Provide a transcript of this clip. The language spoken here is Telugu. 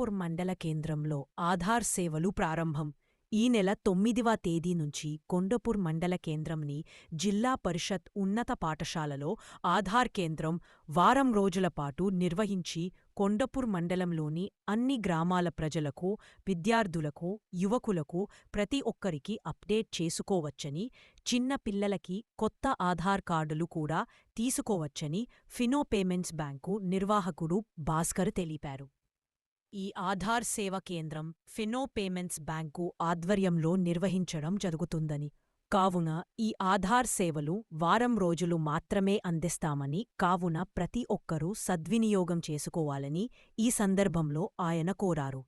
మండల కేంద్రంలో ఆధార్ సేవలు ప్రారంభం. ఈ నెల తొమ్మిదివ తేదీ నుంచి కొండపూర్ మండల కేంద్రంని జిల్లా పరిషత్ ఉన్నత పాఠశాలలో ఆధార్ కేంద్రం వారం రోజుల పాటు నిర్వహించి కొండపూర్ మండలంలోని అన్ని గ్రామాల ప్రజలకు విద్యార్థులకు యువకులకు ప్రతి ఒక్కరికి అప్డేట్ చేసుకోవచ్చని చిన్న పిల్లలకి కొత్త ఆధార్ కార్డులు కూడా తీసుకోవచ్చని ఫినో పేమెంట్స్ బ్యాంకు నిర్వాహకుడు భాస్కర్ తెలిపారు. ఈ ఆధార్ సేవ కేంద్రం ఫినో పేమెంట్స్ బ్యాంకు ఆధ్వర్యంలో నిర్వహించడం జరుగుతుందని కావున ఈ ఆధార్ సేవలు వారం రోజులు మాత్రమే అందిస్తామని కావున ప్రతి ఒక్కరూ సద్వినియోగం చేసుకోవాలని ఈ సందర్భంలో ఆయన కోరారు.